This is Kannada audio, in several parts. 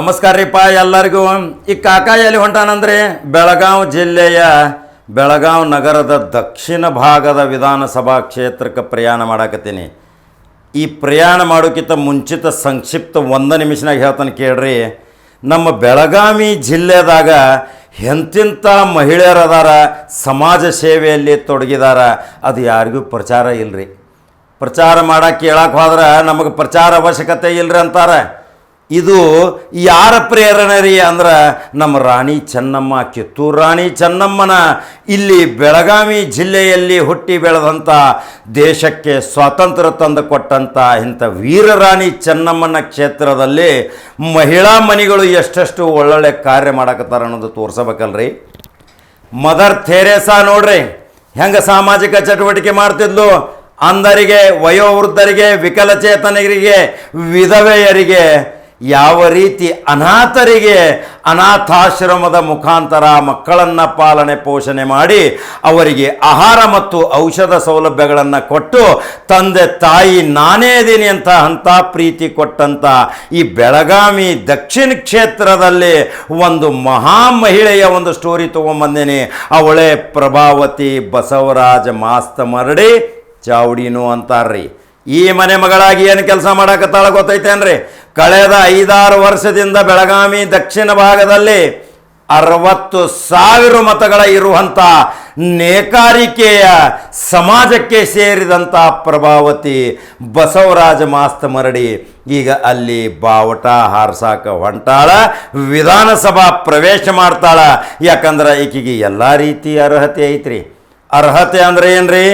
ನಮಸ್ಕಾರ ರೀಪ್ಪ ಎಲ್ಲರಿಗೂ. ಈ ಕಾಕಾ ಎಲ್ಲಿ ಹೊಂಟಾನಂದ್ರೆ? ಬೆಳಗಾವಿ ಜಿಲ್ಲೆಯ ಬೆಳಗಾವಿ ನಗರದ ದಕ್ಷಿಣ ಭಾಗದ ವಿಧಾನಸಭಾ ಕ್ಷೇತ್ರಕ್ಕೆ ಪ್ರಯಾಣ ಮಾಡಾಕತ್ತೀನಿ. ಈ ಪ್ರಯಾಣ ಮಾಡೋಕ್ಕಿಂತ ಮುಂಚಿತ ಸಂಕ್ಷಿಪ್ತ ಒಂದು ನಿಮಿಷನಾಗ ಹೇಳ್ತಾನೆ ಕೇಳ್ರಿ. ನಮ್ಮ ಬೆಳಗಾವಿ ಜಿಲ್ಲೆದಾಗ ಎಂತಿಂಥ ಮಹಿಳೆಯರದಾರ ಸಮಾಜ ಸೇವೆಯಲ್ಲಿ ತೊಡಗಿದಾರ, ಅದು ಯಾರಿಗೂ ಪ್ರಚಾರ ಇಲ್ಲರಿ ಪ್ರಚಾರ ಮಾಡಕ್ಕೆ ಕೇಳಕ್ಕೆ ಹೋದ್ರೆ ನಮಗೆ ಪ್ರಚಾರ ಅವಶ್ಯಕತೆ ಇಲ್ಲರಿ ಅಂತಾರೆ. ಇದು ಯಾರ ಪ್ರೇರಣೆ ರೀ ಅಂದ್ರೆ ನಮ್ಮ ರಾಣಿ ಚೆನ್ನಮ್ಮ, ಕಿತ್ತೂರು ರಾಣಿ ಚೆನ್ನಮ್ಮನ. ಇಲ್ಲಿ ಬೆಳಗಾವಿ ಜಿಲ್ಲೆಯಲ್ಲಿ ಹುಟ್ಟಿ ಬೆಳೆದಂಥ ದೇಶಕ್ಕೆ ಸ್ವಾತಂತ್ರ್ಯ ತಂದು ಕೊಟ್ಟಂಥ ಇಂಥ ವೀರರಾಣಿ ಚೆನ್ನಮ್ಮನ ಕ್ಷೇತ್ರದಲ್ಲಿ ಮಹಿಳಾ ಮನೆಗಳು ಎಷ್ಟೆಷ್ಟು ಒಳ್ಳೊಳ್ಳೆ ಕಾರ್ಯ ಮಾಡಕತ್ತಾರ ಅನ್ನೋದು ತೋರಿಸಬೇಕಲ್ರಿ. ಮದರ್ ಥೆರೇಸಾ ನೋಡ್ರಿ, ಹೆಂಗೆ ಸಾಮಾಜಿಕ ಚಟುವಟಿಕೆ ಮಾಡ್ತಿದ್ಲು. ಅಂಧರಿಗೆ, ವಯೋವೃದ್ಧರಿಗೆ, ವಿಕಲಚೇತನರಿಗೆ, ವಿಧವೆಯರಿಗೆ ಯಾವ ರೀತಿ ಅನಾಥರಿಗೆ ಅನಾಥಾಶ್ರಮದ ಮುಖಾಂತರ ಮಕ್ಕಳನ್ನು ಪಾಲನೆ ಪೋಷಣೆ ಮಾಡಿ ಅವರಿಗೆ ಆಹಾರ ಮತ್ತು ಔಷಧ ಸೌಲಭ್ಯಗಳನ್ನು ಕೊಟ್ಟು, ತಂದೆ ತಾಯಿ ನಾನೇ ಇದ್ದೀನಿ ಅಂತ ಅಂಥ ಪ್ರೀತಿ ಕೊಟ್ಟಂಥ ಈ ಬೆಳಗಾವಿ ದಕ್ಷಿಣ ಕ್ಷೇತ್ರದಲ್ಲಿ ಒಂದು ಮಹಾ ಮಹಿಳೆಯ ಒಂದು ಸ್ಟೋರಿ ತೊಗೊಂಬಂದೇನೆ. ಅವಳೇ ಪ್ರಭಾವತಿ ಬಸವರಾಜ ಮಾಸ್ತ ಮರಡಿ ಚಾವಡಿನು ಅಂತಾರ್ರಿ. ಈ ಮನೆ ಮಗಳಾಗಿ ಏನು ಕೆಲಸ ಮಾಡಕತ್ತಾಳ ಗೊತ್ತೈತೇನ್ರಿ? ಕಳೆದ ಐದಾರು ವರ್ಷದಿಂದ ಬೆಳಗಾವಿ ದಕ್ಷಿಣ ಭಾಗದಲ್ಲಿ ಅರವತ್ತು ಸಾವಿರ ಮತಗಳ ಇರುವಂಥ ನೇಕಾರಿಕೆಯ ಸಮಾಜಕ್ಕೆ ಸೇರಿದಂಥ ಪ್ರಭಾವತಿ ಬಸವರಾಜ ಮಾಸ್ತ ಮರಡಿ ಈಗ ಅಲ್ಲಿ ಬಾವಟ ಹಾರ್ಸಾಕ ಹೊಂಟಾಳ, ವಿಧಾನಸಭಾ ಪ್ರವೇಶ ಮಾಡ್ತಾಳ. ಯಾಕಂದ್ರೆ ಈಕಿಗೆ ಎಲ್ಲ ರೀತಿ ಅರ್ಹತೆ ಐತ್ರಿ. ಅರ್ಹತೆ ಅಂದ್ರೆ ಏನ್ರಿ?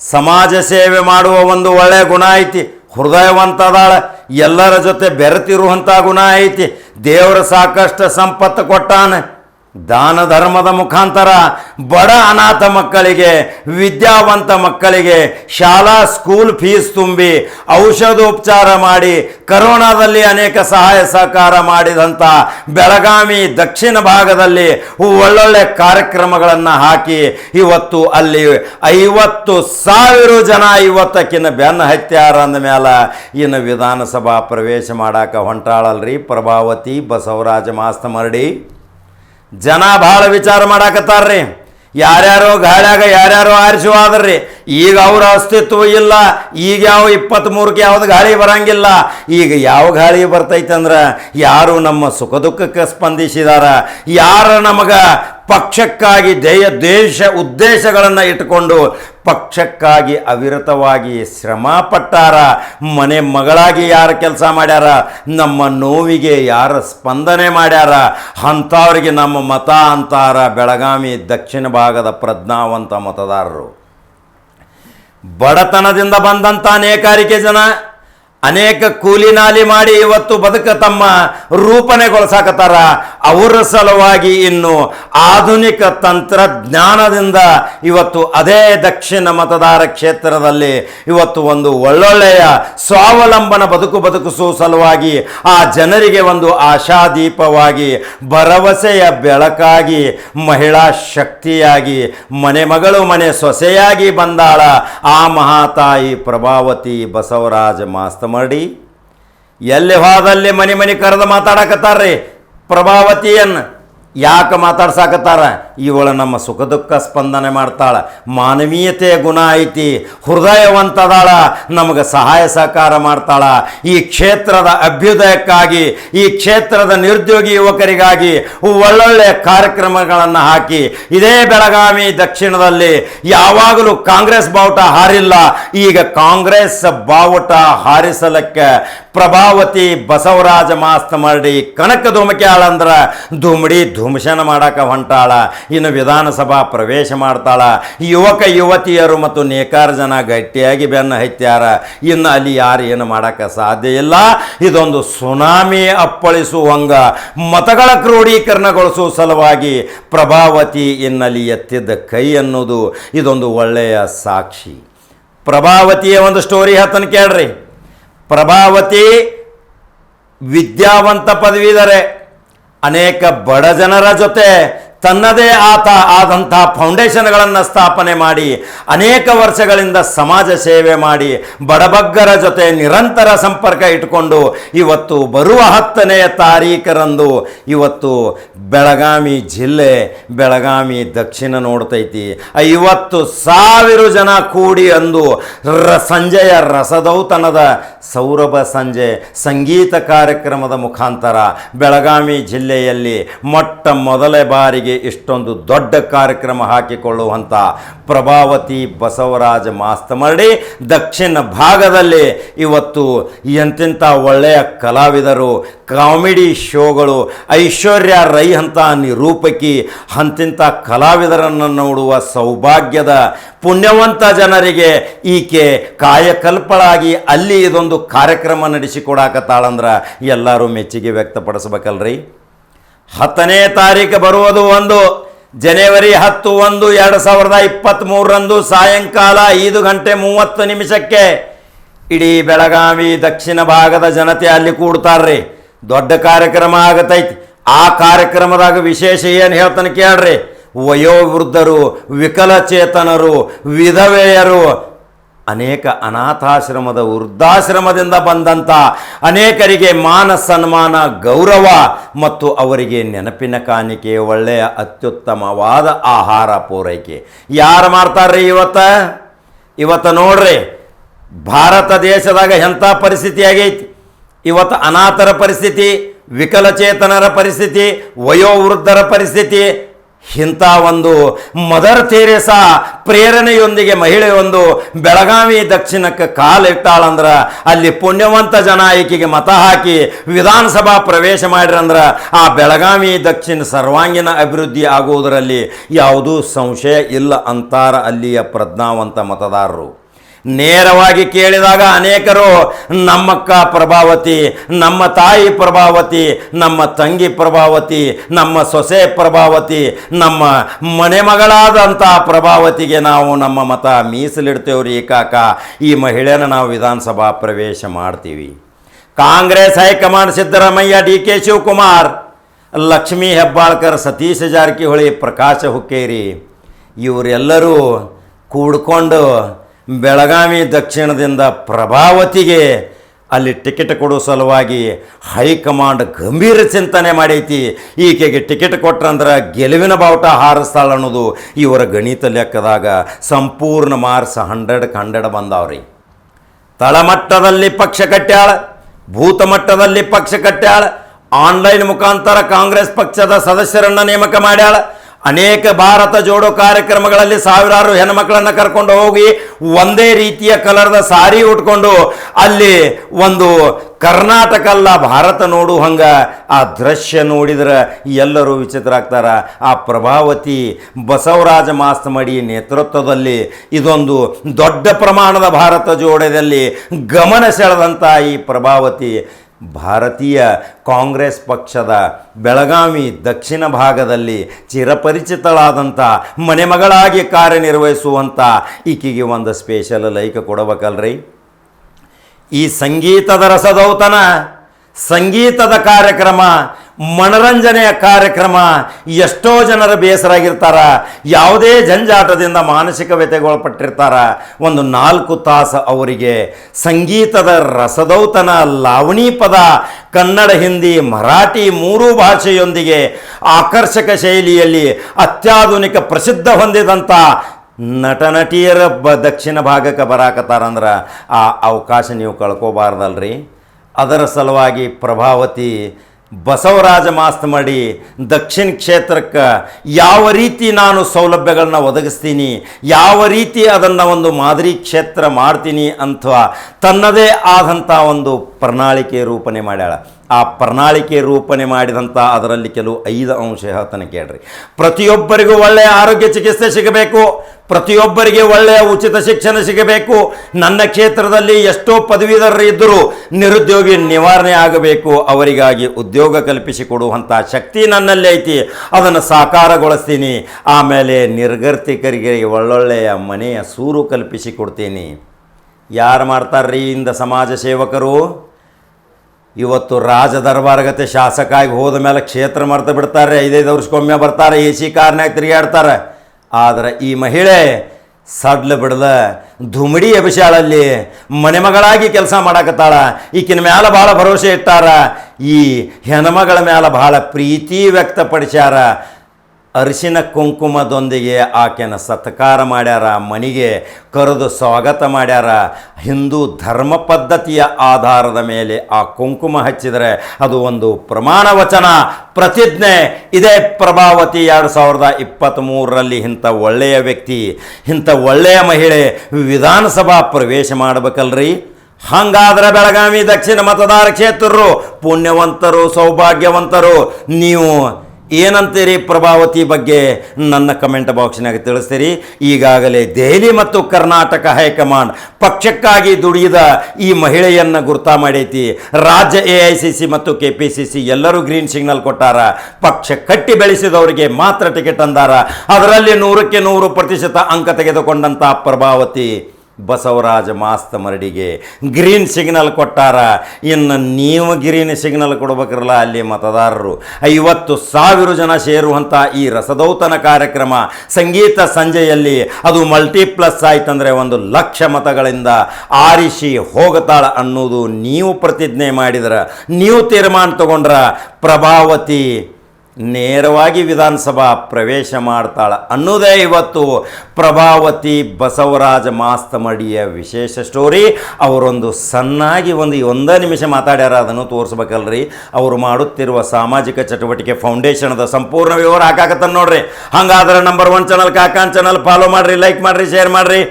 ಸಮಾಜ ಸೇವೆ ಮಾಡುವ ಒಂದು ಒಳ್ಳೆಯ ಗುಣ ಐತಿ. ಹೃದಯವಂತ ಅದಾಳ ಎಲ್ಲರ ಜೊತೆ ಬೆರೆತಿರುವಂಥ ಗುಣ ಐತಿ. ದೇವರು ಸಾಕಷ್ಟು ಸಂಪತ್ತು ಕೊಟ್ಟಾನ. ದಾನ ಧರ್ಮದ ಮುಖಾಂತರ ಬಡ ಅನಾಥ ಮಕ್ಕಳಿಗೆ, ವಿದ್ಯಾವಂತ ಮಕ್ಕಳಿಗೆ ಶಾಲಾ, ಸ್ಕೂಲ್ ಫೀಸ್ ತುಂಬಿ ಔಷಧೋಪಚಾರ ಮಾಡಿ ಕರೋನಾದಲ್ಲಿ ಅನೇಕ ಸಹಾಯ ಸಹಕಾರ ಮಾಡಿದಂಥ ಬೆಳಗಾವಿ ದಕ್ಷಿಣ ಭಾಗದಲ್ಲಿ ಒಳ್ಳೊಳ್ಳೆ ಕಾರ್ಯಕ್ರಮಗಳನ್ನು ಹಾಕಿ ಇವತ್ತು ಅಲ್ಲಿ ಐವತ್ತು ಸಾವಿರ ಜನ ಇವತ್ತಕ್ಕಿನ್ನ ಬೆನ್ನ ಹತ್ಯಾರ ಅಂದ ಮೇಲೆ ಇನ್ನು ವಿಧಾನಸಭಾ ಪ್ರವೇಶ ಮಾಡಾಕ ಹೊಂಟಾಳಲ್ರಿ ಪ್ರಭಾವತಿ ಬಸವರಾಜ ಮಾಸ್ತ ಮರಡಿ ಜನ ಭಾಳ ವಿಚಾರ ಮಾಡಾಕತ್ತಾರ್ರಿ. ಯಾರ್ಯಾರೋ ಗಾಳ್ಯಾಗ ಯಾರ್ಯಾರೋ ಆರಿಸುವಾದ್ರಿ. ಈಗ ಅವ್ರ ಅಸ್ತಿತ್ವ ಇಲ್ಲ, ಈಗ ಯಾವ ಇಪ್ಪತ್ತ್ಮೂರಕ್ಕೆ ಯಾವ್ದು ಗಾಳಿ ಬರಂಗಿಲ್ಲ. ಈಗ ಯಾವ ಗಾಳಿ ಬರ್ತೈತೆ ಅಂದ್ರೆ ಯಾರು ನಮ್ಮ ಸುಖ ದುಃಖಕ್ಕೆ ಸ್ಪಂದಿಸಿದಾರ, ಯಾರು ನಮಗ ಪಕ್ಷಕ್ಕಾಗಿ ದೇಯ ದೇಶ ಉದ್ದೇಶಗಳನ್ನು ಇಟ್ಟುಕೊಂಡು ಪಕ್ಷಕ್ಕಾಗಿ ಅವಿರತವಾಗಿ ಶ್ರಮ ಪಟ್ಟಾರ, ಮನೆ ಮಗಳಾಗಿ ಯಾರು ಕೆಲಸ ಮಾಡ್ಯಾರ, ನಮ್ಮ ನೋವಿಗೆ ಯಾರು ಸ್ಪಂದನೆ ಮಾಡ್ಯಾರ, ಅಂಥವ್ರಿಗೆ ನಮ್ಮ ಮತ ಅಂತಾರ ಬೆಳಗಾವಿ ದಕ್ಷಿಣ ಭಾಗದ ಪ್ರಜ್ಞಾವಂತ ಮತದಾರರು. ಬಡತನದಿಂದ ಬಂದಂಥ ನೇಕಾರಿಕೆ ಜನ. ಅನೇಕ ಕೂಲಿ ನಾಲಿ ಮಾಡಿ ಇವತ್ತು ಬದುಕ ತಮ್ಮ ರೂಪನೆಗೊಳಿಸಾಕತ್ತಾರ. ಅವರ ಸಲುವಾಗಿ ಇನ್ನು ಆಧುನಿಕ ತಂತ್ರಜ್ಞಾನದಿಂದ ಇವತ್ತು ಅದೇ ದಕ್ಷಿಣ ಮತದಾರ ಕ್ಷೇತ್ರದಲ್ಲಿ ಇವತ್ತು ಒಂದು ಒಳ್ಳೊಳ್ಳೆಯ ಸ್ವಾವಲಂಬನ ಬದುಕು ಬದುಕಿಸುವ ಸಲುವಾಗಿ ಆ ಜನರಿಗೆ ಒಂದು ಆಶಾದೀಪವಾಗಿ, ಭರವಸೆಯ ಬೆಳಕಾಗಿ, ಮಹಿಳಾ ಶಕ್ತಿಯಾಗಿ, ಮನೆ ಮಗಳು, ಮನೆ ಸೊಸೆಯಾಗಿ ಬಂದಾಳ ಆ ಮಹಾತಾಯಿ ಪ್ರಭಾವತಿ ಬಸವರಾಜ ಮಾಸ್ತಮಡಿ ಎಲ್ಲಿ ಹೋದಲ್ಲಿ ಮನೆ ಮನೆ ಕರೆದು ಮಾತಾಡಕತ್ತಾರ್ರಿ? ಪ್ರಭಾವತಿಯನ್ನು ಯಾಕೆ ಮಾತಾಡ್ಸಾಕತ್ತಾರ? ಇವಳು ನಮ್ಮ ಸುಖ ದುಃಖ ಸ್ಪಂದನೆ ಮಾಡ್ತಾಳೆ. ಮಾನವೀಯತೆಯ ಗುಣ ಐತಿ. ಹೃದಯವಂತದಾಳ. ನಮಗೆ ಸಹಾಯ ಸಹಕಾರ ಮಾಡ್ತಾಳ. ಈ ಕ್ಷೇತ್ರದ ಅಭ್ಯುದಯಕ್ಕಾಗಿ, ಈ ಕ್ಷೇತ್ರದ ನಿರುದ್ಯೋಗಿ ಯುವಕರಿಗಾಗಿ ಒಳ್ಳೊಳ್ಳೆ ಕಾರ್ಯಕ್ರಮಗಳನ್ನು ಹಾಕಿ, ಇದೇ ಬೆಳಗಾವಿ ದಕ್ಷಿಣದಲ್ಲಿ ಯಾವಾಗಲೂ ಕಾಂಗ್ರೆಸ್ ಬಾವುಟ ಹಾರಿಲ್ಲ. ಈಗ ಕಾಂಗ್ರೆಸ್ ಬಾವುಟ ಹಾರಿಸಲಕ್ಕೆ ಪ್ರಭಾವತಿ ಬಸವರಾಜ ಮಾಸ್ತ ಮಾಡಿ ಕನಕ ಧೂಮಕ್ಯಾಳ ಅಂದ್ರೆ ಧುಮಡಿ ಧುಮಶನ ಮಾಡಾಕ ಹೊಂಟಾಳ. ಇನ್ನು ವಿಧಾನಸಭಾ ಪ್ರವೇಶ ಮಾಡ್ತಾಳ. ಯುವಕ, ಯುವತಿಯರು ಮತ್ತು ನೇಕಾರ ಜನ ಗಟ್ಟಿಯಾಗಿ ಬೆನ್ನು ಹತ್ಯಾರ. ಇನ್ನು ಅಲ್ಲಿ ಯಾರು ಏನು ಮಾಡೋಕ್ಕೆ ಸಾಧ್ಯ ಇಲ್ಲ. ಇದೊಂದು ಸುನಾಮಿ ಅಪ್ಪಳಿಸುವಂಗ. ಮತಗಳ ಕ್ರೋಢೀಕರಣಗೊಳಿಸುವ ಸಲುವಾಗಿ ಪ್ರಭಾವತಿ ಇನ್ನಲ್ಲಿ ಎತ್ತಿದ್ದ ಕೈ ಅನ್ನೋದು ಇದೊಂದು ಒಳ್ಳೆಯ ಸಾಕ್ಷಿ. ಪ್ರಭಾವತಿಯ ಒಂದು ಸ್ಟೋರಿ ಹತ್ತನ ಕೇಳ್ರಿ. ಪ್ರಭಾವತಿ ವಿದ್ಯಾವಂತ ಪದವೀಧರೆ. ಅನೇಕ ಬಡ ಜನರ ಜೊತೆ ತನ್ನದೇ ಆತ ಆದಂಥ ಫೌಂಡೇಶನ್ಗಳನ್ನು ಸ್ಥಾಪನೆ ಮಾಡಿ, ಅನೇಕ ವರ್ಷಗಳಿಂದ ಸಮಾಜ ಸೇವೆ ಮಾಡಿ, ಬಡಬಗ್ಗರ ಜೊತೆ ನಿರಂತರ ಸಂಪರ್ಕ ಇಟ್ಕೊಂಡು ಇವತ್ತು ಬರುವ ಹತ್ತನೆಯ ತಾರೀಕರಂದು ಇವತ್ತು ಬೆಳಗಾವಿ ಜಿಲ್ಲೆ, ಬೆಳಗಾವಿ ದಕ್ಷಿಣ ನೋಡ್ತೈತಿ. ಐವತ್ತು ಸಾವಿರ ಜನ ಕೂಡಿ ಅಂದು ರ ಸಂಜೆಯ ರಸದೌತನದ ಸೌರಭ ಸಂಜೆ ಸಂಗೀತ ಕಾರ್ಯಕ್ರಮದ ಮುಖಾಂತರ ಬೆಳಗಾವಿ ಜಿಲ್ಲೆಯಲ್ಲಿ ಮೊಟ್ಟ ಮೊದಲ ಬಾರಿಗೆ ಇಷ್ಟೊಂದು ದೊಡ್ಡ ಕಾರ್ಯಕ್ರಮ ಹಾಕಿಕೊಳ್ಳುವಂಥ ಪ್ರಭಾವತಿ ಬಸವರಾಜ ಮಾಸ್ತಮರಡಿ ದಕ್ಷಿಣ ಭಾಗದಲ್ಲಿ ಇವತ್ತು ಎಂತೆಂಥ ಒಳ್ಳೆಯ ಕಲಾವಿದರು, ಕಾಮಿಡಿ ಶೋಗಳು, ಐಶ್ವರ್ಯ ರೈ ಅಂತ ನಿರೂಪಕಿ, ಅಂತಿಂಥ ಕಲಾವಿದರನ್ನು ನೋಡುವ ಸೌಭಾಗ್ಯದ ಪುಣ್ಯವಂತ ಜನರಿಗೆ ಈಕೆ ಕಾಯಕಲ್ಪಳಾಗಿ ಅಲ್ಲಿ ಇದೊಂದು ಕಾರ್ಯಕ್ರಮ ನಡೆಸಿಕೊಡಾಕತ್ತಾಳಂದ್ರೆ ಎಲ್ಲರೂ ಮೆಚ್ಚುಗೆ ವ್ಯಕ್ತಪಡಿಸ್ಬೇಕಲ್ರಿ? ಹತ್ತನೇ ತಾರೀಕು ಬರುವುದು ಒಂದು, ಜನವರಿ ಹತ್ತು ಒಂದು ಎರಡು ಸಾವಿರದ ಇಪ್ಪತ್ತ್ಮೂರರಂದು ಸಾಯಂಕಾಲ ಐದು ಗಂಟೆ ಮೂವತ್ತು ನಿಮಿಷಕ್ಕೆ ಇಡೀ ಬೆಳಗಾವಿ ದಕ್ಷಿಣ ಭಾಗದ ಜನತೆ ಅಲ್ಲಿ ಕೂಡ್ತಾರ್ರಿ. ದೊಡ್ಡ ಕಾರ್ಯಕ್ರಮ ಆಗತೈತಿ. ಆ ಕಾರ್ಯಕ್ರಮದಾಗ ವಿಶೇಷ ಏನು ಹೇಳ್ತಾನೆ ಕೇಳ್ರಿ. ವಯೋವೃದ್ಧರು, ವಿಕಲಚೇತನರು, ವಿಧವೆಯರು ಅನೇಕ ಅನಾಥಾಶ್ರಮದ ವೃದ್ಧಾಶ್ರಮದಿಂದ ಬಂದಂಥ ಅನೇಕರಿಗೆ ಮಾನ ಸನ್ಮಾನ, ಗೌರವ ಮತ್ತು ಅವರಿಗೆ ನೆನಪಿನ ಕಾಣಿಕೆ, ಒಳ್ಳೆಯ ಅತ್ಯುತ್ತಮವಾದ ಆಹಾರ ಪೂರೈಕೆ. ಯಾರು ಮಾಡ್ತಾರ್ರಿ ಇವತ್ತ? ಇವತ್ತು ನೋಡ್ರಿ, ಭಾರತ ದೇಶದಾಗ ಎಂಥ ಪರಿಸ್ಥಿತಿ ಆಗೈತಿ? ಇವತ್ತು ಅನಾಥರ ಪರಿಸ್ಥಿತಿ, ವಿಕಲಚೇತನರ ಪರಿಸ್ಥಿತಿ, ವಯೋವೃದ್ಧರ ಪರಿಸ್ಥಿತಿ ಇಂಥ ಒಂದು ಮದರ್ ತೆರೇಸಾ ಪ್ರೇರಣೆಯೊಂದಿಗೆ ಮಹಿಳೆಯೊಂದು ಬೆಳಗಾವಿ ದಕ್ಷಿಣಕ್ಕೆ ಕಾಲಿಟ್ಟಾಳಂದ್ರೆ ಅಲ್ಲಿ ಪುಣ್ಯವಂತ ಜನ ಈಕೆಗೆ ಮತ ಹಾಕಿ ವಿಧಾನಸಭಾ ಪ್ರವೇಶ ಮಾಡಿರಂದ್ರೆ, ಆ ಬೆಳಗಾವಿ ದಕ್ಷಿಣ ಸರ್ವಾಂಗೀಣ ಅಭಿವೃದ್ಧಿ ಆಗುವುದರಲ್ಲಿ ಯಾವುದೂ ಸಂಶಯ ಇಲ್ಲ ಅಂತಾರ ಅಲ್ಲಿಯ ಪ್ರಜ್ಞಾವಂತ ಮತದಾರರು. ನೇರವಾಗಿ ಕೇಳಿದಾಗ ಅನೇಕರು ನಮ್ಮಕ್ಕ ಪ್ರಭಾವತಿ, ನಮ್ಮ ತಾಯಿ ಪ್ರಭಾವತಿ, ನಮ್ಮ ತಂಗಿ ಪ್ರಭಾವತಿ, ನಮ್ಮ ಸೊಸೆ ಪ್ರಭಾವತಿ, ನಮ್ಮ ಮನೆ ಮಗಳಾದಂಥ ಪ್ರಭಾವತಿಗೆ ನಾವು ನಮ್ಮ ಮತ ಮೀಸಲಿಡ್ತೇವ್ರಿ ಕಾಕ. ಈ ಮಹಿಳೆನ ನಾವು ವಿಧಾನಸಭಾ ಪ್ರವೇಶ ಮಾಡ್ತೀವಿ. Congress high command Siddaramaiah, D K Shivakumar, Lakshmi Hebbalkar, Satish Jarkiholi, Prakash Hukkeri, ಇವರೆಲ್ಲರೂ ಕೂಡ್ಕೊಂಡು ಬೆಳಗಾವಿ ದಕ್ಷಿಣದಿಂದ ಪ್ರಭಾವತಿಗೆ ಅಲ್ಲಿ ಟಿಕೆಟ್ ಕೊಡೋ ಸಲುವಾಗಿ ಹೈಕಮಾಂಡ್ ಗಂಭೀರ ಚಿಂತನೆ ಮಾಡೈತಿ. ಈಕೆಗೆ ಟಿಕೆಟ್ ಕೊಟ್ರಂದ್ರೆ ಗೆಲುವಿನ ಬಾವುಟ ಹಾರಿಸ್ತಾಳೆ ಅನ್ನೋದು ಇವರ ಗಣಿತ ಲೆಕ್ಕದಾಗ ಸಂಪೂರ್ಣ ಮಾರ್ಕ್ಸ್ ಹಂಡ್ರೆಡ್ಗೆ ಹಂಡ್ರೆಡ್ ಬಂದಾವ್ರಿ. ತಳಮಟ್ಟದಲ್ಲಿ ಪಕ್ಷ ಕಟ್ಟ್ಯಾಳ, ಭೂತಮಟ್ಟದಲ್ಲಿ ಪಕ್ಷ ಕಟ್ಟ್ಯಾಳ, ಆನ್ಲೈನ್ ಮುಖಾಂತರ ಕಾಂಗ್ರೆಸ್ ಪಕ್ಷದ ಸದಸ್ಯರನ್ನ ನೇಮಕ ಮಾಡ್ಯಾಳ ಅನೇಕ ಭಾರತ ಜೋಡೋ ಕಾರ್ಯಕ್ರಮಗಳಲ್ಲಿ ಸಾವಿರಾರು ಹೆಣ್ಮಕ್ಳನ್ನ ಕರ್ಕೊಂಡು ಹೋಗಿ ಒಂದೇ ರೀತಿಯ ಕಲರ್ದ ಸಾರಿ ಉಟ್ಕೊಂಡು ಅಲ್ಲಿ ಒಂದು ಕರ್ನಾಟಕ ಅಲ್ಲ, ಭಾರತ ನೋಡು ಹಂಗ ಆ ದೃಶ್ಯ ನೋಡಿದ್ರೆ ಎಲ್ಲರೂ ವಿಚಿತ್ರ ಆಗ್ತಾರ. ಆ ಪ್ರಭಾವತಿ ಬಸವರಾಜ ಮಾಸ್ತಮಡಿ ನೇತೃತ್ವದಲ್ಲಿ ಇದೊಂದು ದೊಡ್ಡ ಪ್ರಮಾಣದ ಭಾರತ ಜೋಡದಲ್ಲಿ ಗಮನ ಸೆಳೆದಂಥ ಈ ಪ್ರಭಾವತಿ ಭಾರತೀಯ ಕಾಂಗ್ರೆಸ್ ಪಕ್ಷದ ಬೆಳಗಾವಿ ದಕ್ಷಿಣ ಭಾಗದಲ್ಲಿ ಚಿರಪರಿಚಿತಳಾದಂಥ ಮನೆಮಗಳಾಗಿ ಕಾರ್ಯನಿರ್ವಹಿಸುವಂಥ ಈಕೆಗೆ ಒಂದು ಸ್ಪೆಷಲ್ ಲೈಕ್ ಕೊಡಬೇಕಲ್ರಿ. ಈ ಸಂಗೀತದ ರಸದೌತನ, ಸಂಗೀತದ ಕಾರ್ಯಕ್ರಮ ಮನರಂಜನೆಯ ಕಾರ್ಯಕ್ರಮ. ಎಷ್ಟೋ ಜನರ ಬೇಸರಾಗಿರ್ತಾರ. ಯಾವುದೇ ಜಂಜಾಟದಿಂದ ಮಾನಸಿಕ ವ್ಯತೆಗೊಳಪಟ್ಟಿರ್ತಾರ ಒಂದು ನಾಲ್ಕು ತಾಸು ಅವರಿಗೆ ಸಂಗೀತದ ರಸದೌತನ, ಲಾವಣಿ ಪದ, ಕನ್ನಡ, ಹಿಂದಿ, ಮರಾಠಿ ಮೂರೂ ಭಾಷೆಯೊಂದಿಗೆ ಆಕರ್ಷಕ ಶೈಲಿಯಲ್ಲಿ ಅತ್ಯಾಧುನಿಕ ಪ್ರಸಿದ್ಧ ಹೊಂದಿದಂಥ ನಟ ನಟಿಯರ ಬ ದಕ್ಷಿಣ ಭಾಗಕ್ಕೆ ಬರಾಕತ್ತಾರಂದ್ರೆ ಆ ಅವಕಾಶ ನೀವು ಕಳ್ಕೋಬಾರ್ದಲ್ರಿ. ಅದರ ಸಲುವಾಗಿ ಪ್ರಭಾವತಿ ಬಸವರಾಜ ಮಾಸ್ತಮಡಿ ದಕ್ಷಿಣ ಕ್ಷೇತ್ರಕ್ಕೆ ಯಾವ ರೀತಿ ನಾನು ಸೌಲಭ್ಯಗಳನ್ನ ಒದಗಿಸ್ತೀನಿ, ಯಾವ ರೀತಿ ಅದನ್ನು ಒಂದು ಮಾದರಿ ಕ್ಷೇತ್ರ ಮಾಡ್ತೀನಿ ಅಥವಾ ತನ್ನದೇ ಆದಂಥ ಒಂದು ಪ್ರಣಾಳಿಕೆ ರೂಪಣೆ ಮಾಡ್ಯಾಳ. ಆ ಪ್ರಣಾಳಿಕೆ ರೂಪಣೆ ಮಾಡಿದಂಥ ಅದರಲ್ಲಿ ಕೆಲವು ಐದು ಅಂಶ ಹೇಳ್ತಾನೆ ಕೇಳ್ರಿ. ಪ್ರತಿಯೊಬ್ಬರಿಗೂ ಒಳ್ಳೆಯ ಆರೋಗ್ಯ ಚಿಕಿತ್ಸೆ ಸಿಗಬೇಕು. ಪ್ರತಿಯೊಬ್ಬರಿಗೆ ಒಳ್ಳೆಯ ಉಚಿತ ಶಿಕ್ಷಣ ಸಿಗಬೇಕು. ನನ್ನ ಕ್ಷೇತ್ರದಲ್ಲಿ ಎಷ್ಟೋ ಪದವೀಧರರು ಇದ್ದರೂ ನಿರುದ್ಯೋಗಿ ನಿವಾರಣೆ ಆಗಬೇಕು. ಅವರಿಗಾಗಿ ಉದ್ಯೋಗ ಕಲ್ಪಿಸಿಕೊಡುವಂಥ ಶಕ್ತಿ ನನ್ನಲ್ಲಿ ಐತಿ. ಅದನ್ನು ಸಾಕಾರಗೊಳಿಸ್ತೀನಿ. ಆಮೇಲೆ ನಿರ್ಗರ್ತಿಕರಿಗೆ ಒಳ್ಳೊಳ್ಳೆಯ ಮನೆಯ ಸೂರು ಕಲ್ಪಿಸಿಕೊಡ್ತೀನಿ. ಯಾರು ಮಾಡ್ತಾರ್ರಿ ಇಂದ ಸಮಾಜ ಸೇವಕರು? ಇವತ್ತು ರಾಜ ದರ್ಬಾರಗತೆ ಶಾಸಕ ಆಗಿ ಹೋದ ಮೇಲೆ ಕ್ಷೇತ್ರ ಮರ್ತು ಬಿಡ್ತಾರೆ. ಐದೈದು ವರ್ಷಕ್ಕೊಮ್ಮೆ ಬರ್ತಾರೆ. ಎ ಸಿ ಕಾರ್ನಾಗ ತಿರುಗಾಡ್ತಾರೆ. ಆದರೆ ಈ ಮಹಿಳೆ ಸಡ್ಲ ಬಿಡದ ಧುಮಡಿ ಅಭಿಷಾಳಲ್ಲಿ ಮನೆಮಗಳಾಗಿ ಕೆಲಸ ಮಾಡಕತ್ತಾಳ. ಈಕಿನ ಮ್ಯಾಲೆ ಭಾಳ ಭರವಸೆ ಇಟ್ಟಾರ. ಈ ಹೆಣ್ಮಗಳ ಮ್ಯಾಲೆ ಭಾಳ ಪ್ರೀತಿ ವ್ಯಕ್ತಪಡಿಸ್ಯಾರ. ಅರಿಶಿನ ಕುಂಕುಮದೊಂದಿಗೆ ಆಕೆನ ಸತ್ಕಾರ ಮಾಡ್ಯಾರ, ಮನೆಗೆ ಕರೆದು ಸ್ವಾಗತ ಮಾಡ್ಯಾರ. ಹಿಂದೂ ಧರ್ಮ ಪದ್ಧತಿಯ ಆಧಾರದ ಮೇಲೆ ಆ ಕುಂಕುಮ ಹಚ್ಚಿದರೆ ಅದು ಒಂದು ಪ್ರಮಾಣ ವಚನ, ಪ್ರತಿಜ್ಞೆ. ಇದೇ ಪ್ರಭಾವತಿ ಎರಡು ಸಾವಿರದ ಇಪ್ಪತ್ತ್ಮೂರರಲ್ಲಿ ಇಂಥ ಒಳ್ಳೆಯ ವ್ಯಕ್ತಿ, ಇಂಥ ಒಳ್ಳೆಯ ಮಹಿಳೆ ವಿಧಾನಸಭಾ ಪ್ರವೇಶ ಮಾಡಬೇಕಲ್ರಿ? ಹಂಗಾದ್ರೆ ಬೆಳಗಾವಿ ದಕ್ಷಿಣ ಮತದಾರ ಕ್ಷೇತ್ರರು, ಪುಣ್ಯವಂತರು, ಸೌಭಾಗ್ಯವಂತರು, ನೀವು ಏನಂತೀರಿ ಪ್ರಭಾವತಿ ಬಗ್ಗೆ ನನ್ನ ಕಮೆಂಟ್ ಬಾಕ್ಸ್ನಾಗ ತಿಳಿಸ್ತೀರಿ. ಈಗಾಗಲೇ ದೆಹಲಿ ಮತ್ತು ಕರ್ನಾಟಕ ಹೈಕಮಾಂಡ್ ಪಕ್ಷಕ್ಕಾಗಿ ದುಡಿದ ಈ ಮಹಿಳೆಯನ್ನು ಗುರ್ತಾ ಮಾಡೈತಿ. ರಾಜ್ಯ ಎ ಐ ಸಿ ಸಿ ಮತ್ತು ಕೆ ಪಿ ಸಿ ಸಿ ಎಲ್ಲರೂ ಗ್ರೀನ್ ಸಿಗ್ನಲ್ ಕೊಟ್ಟಾರ. ಪಕ್ಷ ಕಟ್ಟಿ ಬೆಳೆಸಿದವರಿಗೆ ಮಾತ್ರ ಟಿಕೆಟ್ ಅಂದಾರ. ಅದರಲ್ಲಿ ನೂರಕ್ಕೆ ನೂರು ಪ್ರತಿಶತ ಅಂಕ ತೆಗೆದುಕೊಂಡಂಥ ಪ್ರಭಾವತಿ. ಬಸವರಾಜ ಮಾಸ್ತ ಮರಡಿಗೆ ಗ್ರೀನ್ ಸಿಗ್ನಲ್ ಕೊಟ್ಟಾರ. ಇನ್ನು ನೀವು ಗ್ರೀನ್ ಸಿಗ್ನಲ್ ಕೊಡ್ಬೇಕಿರಲ್ಲ ಅಲ್ಲಿ ಮತದಾರರು. ಐವತ್ತು ಸಾವಿರ ಜನ ಸೇರುವಂಥ ಈ ರಸದೌತನ ಕಾರ್ಯಕ್ರಮ ಸಂಗೀತ ಸಂಜೆಯಲ್ಲಿ ಅದು ಮಲ್ಟಿಪ್ಲಸ್ ಆಯ್ತಂದರೆ ಒಂದು ಲಕ್ಷ ಮತಗಳಿಂದ ಆರಿಸಿ ಹೋಗತಾಳ ಅನ್ನೋದು ನೀವು ಪ್ರತಿಜ್ಞೆ ಮಾಡಿದ್ರ, ನೀವು ತೀರ್ಮಾನ ತಗೊಂಡ್ರ ಪ್ರಭಾವತಿ ನೇರವಾಗಿ ವಿಧಾನಸಭಾ ಪ್ರವೇಶ ಮಾಡ್ತಾಳೆ ಅನ್ನೋದೇ ಇವತ್ತು ಪ್ರಭಾವತಿ ಬಸವರಾಜ ಮಾಸ್ತಮಡಿಯ ವಿಶೇಷ ಸ್ಟೋರಿ ಅವರೊಂದು ಸಣ್ಣಾಗಿ ಒಂದು ಒಂದೇ ನಿಮಿಷ ಮಾತಾಡ್ಯಾರ, ಅದನ್ನು ತೋರಿಸ್ಬೇಕಲ್ರಿ. ಅವರು ಮಾಡುತ್ತಿರುವ ಸಾಮಾಜಿಕ ಚಟುವಟಿಕೆ ಫೌಂಡೇಶನ್ದ ಸಂಪೂರ್ಣ ವಿವರ ಹಾಕಾಕತ್ತಾನ ನೋಡ್ರಿ. ಹಂಗಾದ್ರೆ ನಂಬರ್ ಒನ್ ಚಾನಲ್ ಕಾಕಾನ್ ಚಾನಲ್ ಫಾಲೋ ಮಾಡ್ರಿ ಲೈಕ್ ಮಾಡ್ರಿ ಶೇರ್ ಮಾಡ್ರಿ.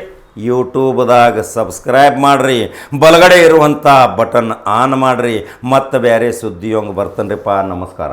ಯೂಟ್ಯೂಬ್ದಾಗ ಸಬ್ಸ್ಕ್ರೈಬ್ ಮಾಡ್ರಿ. ಬಲಗಡೆ ಇರುವಂಥ ಬಟನ್ ಆನ್ ಮಾಡ್ರಿ. ಮತ್ತು ಬೇರೆ ಸುದ್ದಿಯೊಂಗೆ ಬರ್ತನ್ರಿಪ್ಪ ನಮಸ್ಕಾರ.